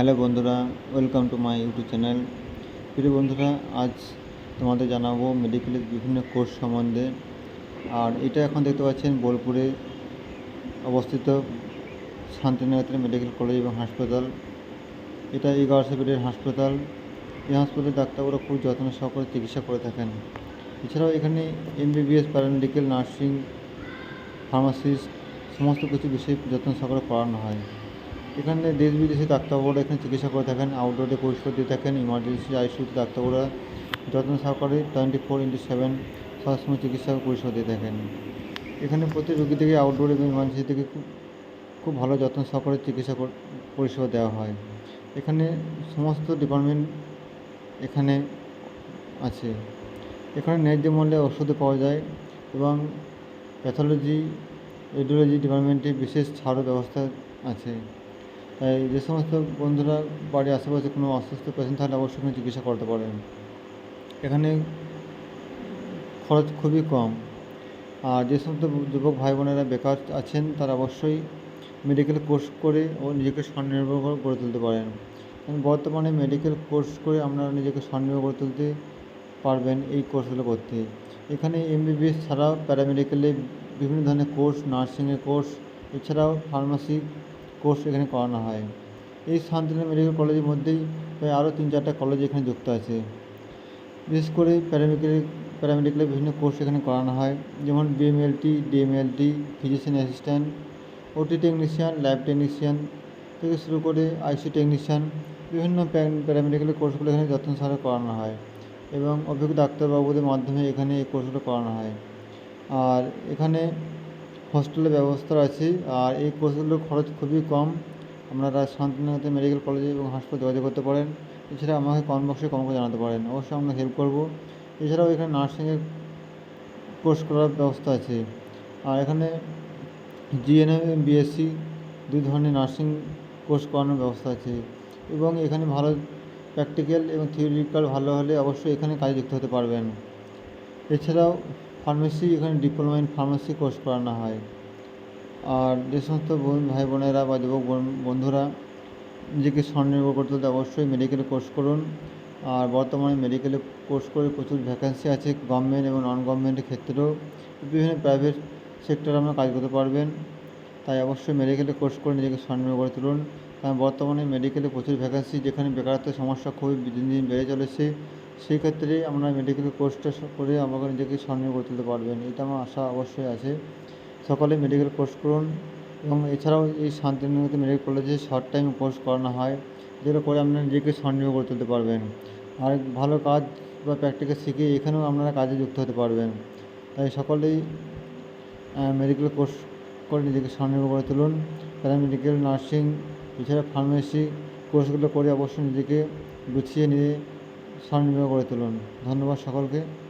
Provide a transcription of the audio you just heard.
Hello বন্ধুরা welcome to my YouTube channel প্রিয় বন্ধুরা, আজ তোমাদের জানাব মেডিকেলের বিভিন্ন কোর্স সম্বন্ধে। আর এটা এখন দেখতে পাচ্ছেন, বোলপুরে অবস্থিত শান্তিনিকেতন মেডিকেল কলেজ এবং হাসপাতাল। এটা এগারোশো বেডের হাসপাতাল। এই হাসপাতালে ডাক্তারবাবুরা খুব যত্ন সহকারে চিকিৎসা করে থাকেন। এছাড়াও এখানে এমবিবিএস প্যারামেডিক্যাল নার্সিং ফার্মাসিস্ট সমস্ত কিছু বিষয়ে যত্ন সহকারে পড়ানো হয়। এখানে দেশ বিদেশি ডাক্তারবাবুরা এখানে চিকিৎসা করে থাকেন আউটডোরে পরিষেবা দিয়ে থাকেন ইমার্জেন্সি আইসিউতে ডাক্তারবাবুরা যত্ন সহকারে টোয়েন্টি ফোর ইন্টু সেভেন সবসময় চিকিৎসা পরিষেবা দিয়ে থাকেন। এখানে প্রতি রোগী থেকে আউটডোর এবং ইমার্জেন্সি থেকে খুব খুব ভালো যত্ন সহকারে চিকিৎসা পরিষেবা দেওয়া হয়। এখানে সমস্ত ডিপার্টমেন্ট এখানে আছে। এখানে ন্যায্য মূল্যে ওষুধও পাওয়া যায় এবং প্যাথোলজি রেডিওলজি ডিপার্টমেন্টে বিশেষ ছাড়ও ব্যবস্থা আছে। যে সমস্ত বন্ধুরা বাড়ির আশেপাশে কোনো অসুস্থ পেশেন্ট থাকলে অবশ্যই এখানে চিকিৎসা করতে পারেন। এখানে খরচ খুবই কম। আর যে সমস্ত যুবক ভাই বোনেরা বেকার আছেন, তারা অবশ্যই মেডিকেল কোর্স করে ও নিজেকে স্বনির্ভর গড়ে তুলতে পারেন। বর্তমানে মেডিকেল কোর্স করে আপনারা নিজেকে স্বনির্ভর গড়ে তুলতে পারবেন এই কোর্সগুলো করতে। এখানে এমবিবিএস ছাড়াও প্যারামেডিক্যালে বিভিন্ন ধরনের কোর্স নার্সিংয়ের কোর্স এছাড়াও ফার্মাসি কোর্স এখানে করানো হয়। এই শান্তিনিকেতন মেডিকেল কলেজের মধ্যেই প্রায় আরও তিন চারটা কলেজ এখানে যুক্ত আছে। বিশেষ করে প্যারামেডিক্যাল প্যারামেডিক্যালে বিভিন্ন কোর্স এখানে করানো হয়, যেমন BMLT, DMLT, physician assistant, OT technician, lab technician থেকে শুরু করে আইসি টেকনিশিয়ান বিভিন্ন প্যারামেডিক্যাল কোর্সগুলো এখানে যত্ন সহকারে করানো হয় এবং অভিজ্ঞ ডাক্তারবাবুদের মাধ্যমে এখানে এই কোর্সগুলো করানো হয়। আর এখানে হস্টেলের ব্যবস্থা আছে আর এই কোর্সগুলোর খরচ খুবই কম। আপনারা শান্তিনিকেতন মেডিকেল কলেজে এবং হাসপাতালে যোগাযোগ করতে পারেন। এছাড়া আমাকে কমেন্ট বক্সে কমেন্ট করে জানাতে পারেন। অবশ্যই আমরা হেল্প করব। এছাড়াও এখানে নার্সিংয়ের কোর্স করার ব্যবস্থা আছে। আর এখানে জিএনএম বিএসসি দুই ধরনের নার্সিং কোর্স করানোর ব্যবস্থা আছে। এবং এখানে ভালো প্র্যাকটিক্যাল এবং থিওরিটিক্যাল ভালো হলে অবশ্যই এখানে কাজে যুক্ত হতে পারবেন। এছাড়াও ফার্মেসি, এখানে ডিপ্লোমা ইন ফার্মেসি কোর্স করানো হয়। আর যে সমস্ত বোন ভাই বোনেরা বা যুবক বন্ধুরা নিজেকে স্বনির্ভর করতে হলে অবশ্যই মেডিকেলে কোর্স করুন। আর বর্তমানে মেডিকেলে কোর্স করে প্রচুর ভ্যাকেন্সি আছে গভর্নমেন্ট এবং নন গভর্নমেন্টের ক্ষেত্রেও। বিভিন্ন প্রাইভেট সেক্টরে আপনারা কাজ করতে পারবেন। তাই অবশ্যই মেডিকেলে কোর্স করে নিজেকে স্বনির্ভর করে তুলুন। কারণ বর্তমানে মেডিকেলে প্রচুর ভ্যাকেন্সি যেখানে বেকারত্বের সমস্যা খুবই দিন দিন বেড়ে চলেছে। সেই ক্ষেত্রে আমরা মেডিকেল কোর্সটা করে আমাকে নিজেকে স্বনির্ভর করে তুলতে পারবেন, এটা আমার আশা অবশ্যই আছে। সকলে মেডিকেল কোর্স করুন এবং এছাড়াও এই শান্তিনিকেতন মেডিকেল কলেজে শর্ট টাইম কোর্স করানো হয় যেগুলো করে আপনারা নিজেকে স্বনির্ভর করে তুলতে পারবেন। আর ভালো কাজ বা প্র্যাকটিক্যাল শিখে এখানেও আপনারা কাজে যুক্ত হতে পারবেন। তাই সকলেই মেডিকেল কোর্স করে নিজেকে স্বনির্ভর করে তুলুন। প্যারামেডিক্যাল নার্সিং এছাড়া ফার্মেসি কোর্সগুলো করে অবশ্যই নিজেকে গুছিয়ে নিয়ে স্বনির্ভর করে তুলুন। ধন্যবাদ সকলকে।